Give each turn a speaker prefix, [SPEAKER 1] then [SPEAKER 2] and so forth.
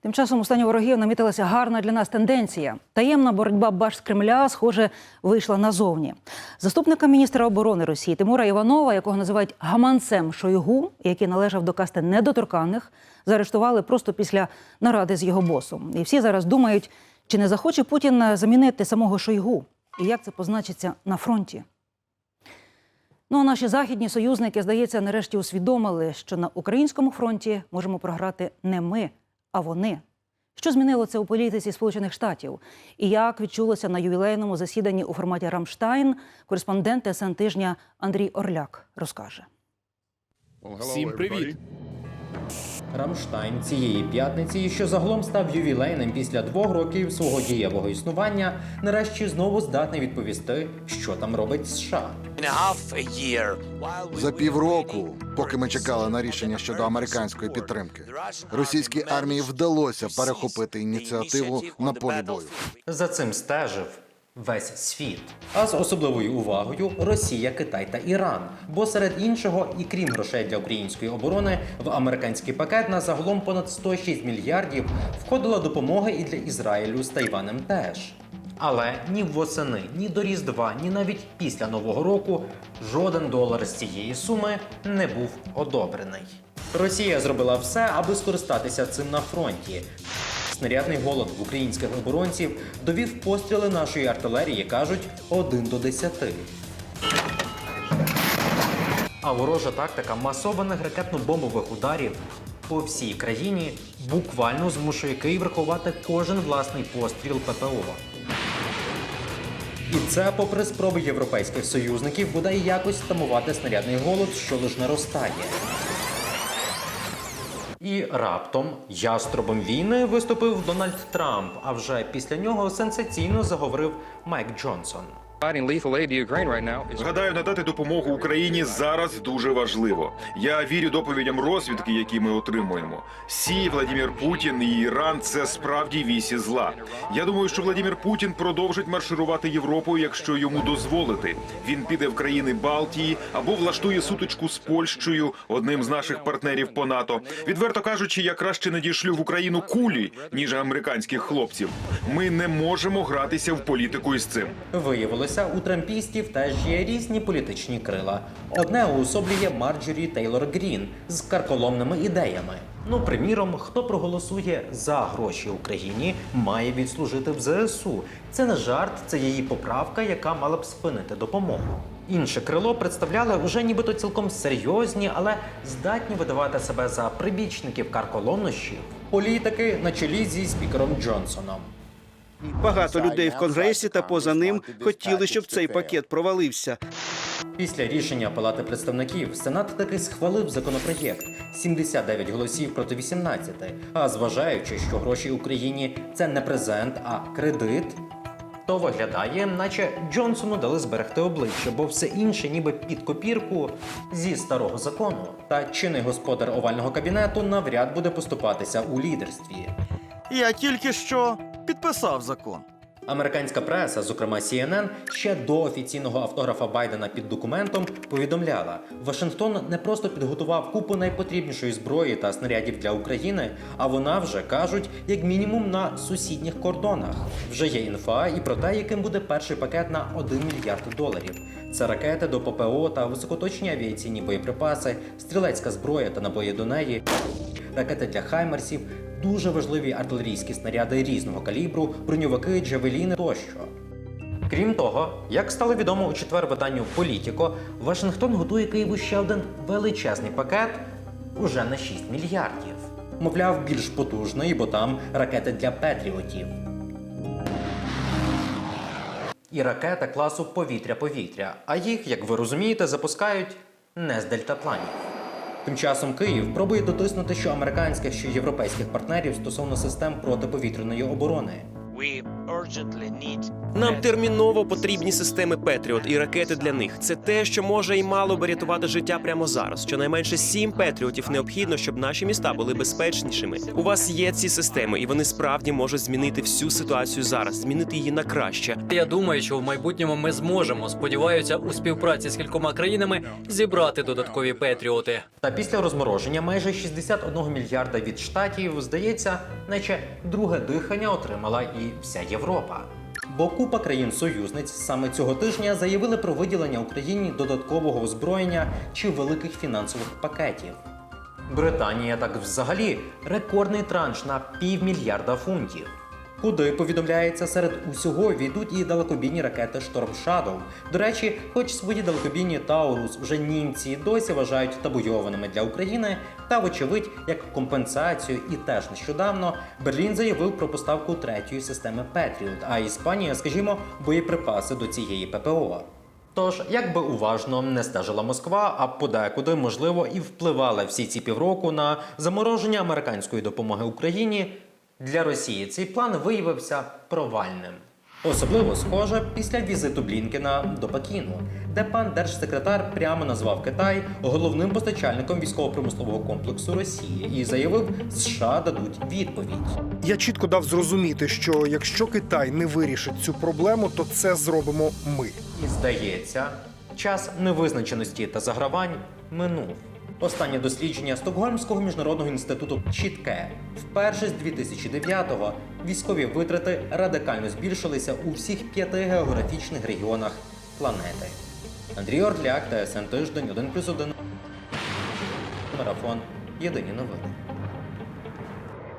[SPEAKER 1] Тим часом у стані ворогів намітилася гарна для нас тенденція. Таємна боротьба баш з Кремля, схоже, вийшла назовні. Заступника міністра оборони Росії Тимура Іванова, якого називають гаманцем Шойгу, який належав до касти недоторканних, заарештували просто після наради з його босом. І всі зараз думають, чи не захоче Путін замінити самого Шойгу, і як це позначиться на фронті. Ну а наші західні союзники, здається, нарешті усвідомили, що на українському фронті можемо програти не ми, а вони. Що змінило це у політиці Сполучених Штатів? І як відчулося на ювілейному засіданні у форматі Рамштайн, кореспондент СН тижня Андрій Орляк розкаже.
[SPEAKER 2] Всім привіт!
[SPEAKER 3] Рамштайн цієї п'ятниці, що загалом став ювілейним після двох років свого дієвого існування, нарешті знову здатний відповісти, що там робить США.
[SPEAKER 2] За півроку, поки ми чекали на рішення щодо американської підтримки, російській армії вдалося перехопити ініціативу на полі бою.
[SPEAKER 3] За цим стежив весь світ. А з особливою увагою Росія, Китай та Іран. Бо серед іншого, і крім грошей для української оборони, в американський пакет на загалом понад 106 мільярдів входила допомога і для Ізраїлю з Тайванем теж. Але ні восени, ні до Різдва, ні навіть після Нового року жоден долар з цієї суми не був одобрений. Росія зробила все, аби скористатися цим на фронті. Снарядний голод в українських оборонців довів постріли нашої артилерії, кажуть, 1 до 10. А ворожа тактика масованих ракетно-бомбових ударів по всій країні буквально змушує Київ рахувати кожен власний постріл ППО. І це попри спроби європейських союзників бодай якось стамувати снарядний голод, що лиш наростає. І раптом яструбом війни виступив Дональд Трамп. А вже після нього сенсаційно заговорив Майк Джонсон.
[SPEAKER 4] Гадаю, надати допомогу Україні зараз дуже важливо. Я вірю доповідям розвідки, які ми отримуємо. Сі, Владимир Путін і Іран це справді вісі зла. Я думаю, що Владимир Путін продовжить марширувати Європою, якщо йому дозволити. Він піде в країни Балтії або влаштує сутичку з Польщею, одним з наших партнерів по НАТО. Відверто кажучи, я краще надішлю в Україну кулі, ніж американських хлопців. Ми не можемо гратися в політику із цим.
[SPEAKER 3] Виявилося, у трампістів теж є різні політичні крила. Одне уособлює Марджорі Тейлор Грін з карколомними ідеями. Ну, приміром, хто проголосує за гроші Україні, має відслужити в ЗСУ. Це не жарт, це її поправка, яка мала б спинити допомогу. Інше крило представляли уже нібито цілком серйозні, але здатні видавати себе за прибічників карколомнощів. Політики на чолі зі спікером Джонсоном.
[SPEAKER 5] Багато людей в конгресі та поза ним хотіли, щоб цей пакет провалився.
[SPEAKER 3] Після рішення Палати представників Сенат таки схвалив законопроєкт 79 голосів проти 18. А зважаючи, що гроші Україні це не презент, а кредит. То виглядає, наче Джонсону дали зберегти обличчя, бо все інше, ніби під копірку зі старого закону. Та чинний господар овального кабінету навряд буде поступатися у лідерстві.
[SPEAKER 5] Я тільки що підписав закон.
[SPEAKER 3] Американська преса, зокрема CNN, ще до офіційного автографа Байдена під документом повідомляла, Вашингтон не просто підготував купу найпотрібнішої зброї та снарядів для України, а вона вже кажуть, як мінімум на сусідніх кордонах. Вже є інфа і про те, яким буде перший пакет на 1 мільярд доларів. Це ракети до ППО та високоточні авіаційні боєприпаси, стрілецька зброя та набої до неї, ракети для хаймерсів, дуже важливі артилерійські снаряди різного калібру, броньовики, джавеліни тощо. Крім того, як стало відомо у четвер виданню Політіко, Вашингтон готує Києву ще один величезний пакет уже на 6 мільярдів. Мовляв, більш потужний, бо там ракети для петріотів. І ракета класу повітря-повітря. А їх, як ви розумієте, запускають не з дельтапланів. Тим часом Київ пробує дотиснути що американських, що європейських партнерів стосовно систем протиповітряної оборони.
[SPEAKER 6] Нам терміново потрібні системи Петріот і ракети для них. Це те, що може і мало би рятувати життя прямо зараз. Щонайменше сім Петріотів необхідно, щоб наші міста були безпечнішими. У вас є ці системи, і вони справді можуть змінити всю ситуацію зараз, змінити її на краще.
[SPEAKER 7] Я думаю, що в майбутньому ми зможемо, сподіваюся, у співпраці з кількома країнами зібрати додаткові петріоти.
[SPEAKER 3] Та після розмороження майже 61 мільярда від штатів, здається, наче друге дихання отримала і вся Європа. Бо купа країн-союзниць саме цього тижня заявили про виділення Україні додаткового озброєння чи великих фінансових пакетів. Британія так взагалі рекордний транш на півмільярда фунтів. Куди повідомляється серед усього війдуть і далекобійні ракети Storm Shadow. До речі, хоч свої далекобійні Таурус вже німці досі вважають табуйованими для України, та вочевидь, як компенсацію, і теж нещодавно Берлін заявив про поставку третьої системи Patriot, а Іспанія, скажімо, боєприпаси до цієї ППО. Тож, як би уважно не стежила Москва, а подекуди, можливо, і впливала всі ці півроку на замороження американської допомоги Україні, для Росії цей план виявився провальним. Особливо схоже після візиту Блінкена до Пекіну, де пан держсекретар прямо назвав Китай головним постачальником військово-промислового комплексу Росії і заявив, США дадуть відповідь.
[SPEAKER 8] Я чітко дав зрозуміти, що якщо Китай не вирішить цю проблему, то це зробимо ми.
[SPEAKER 3] І здається, час невизначеності та загравань минув. Останнє дослідження Стокгольмського міжнародного інституту чітке. Вперше з 2009-го військові витрати радикально збільшилися у всіх п'яти географічних регіонах планети. Андрій Орляк, ТСН Тиждень, 1+,1. Марафон. Єдині новини.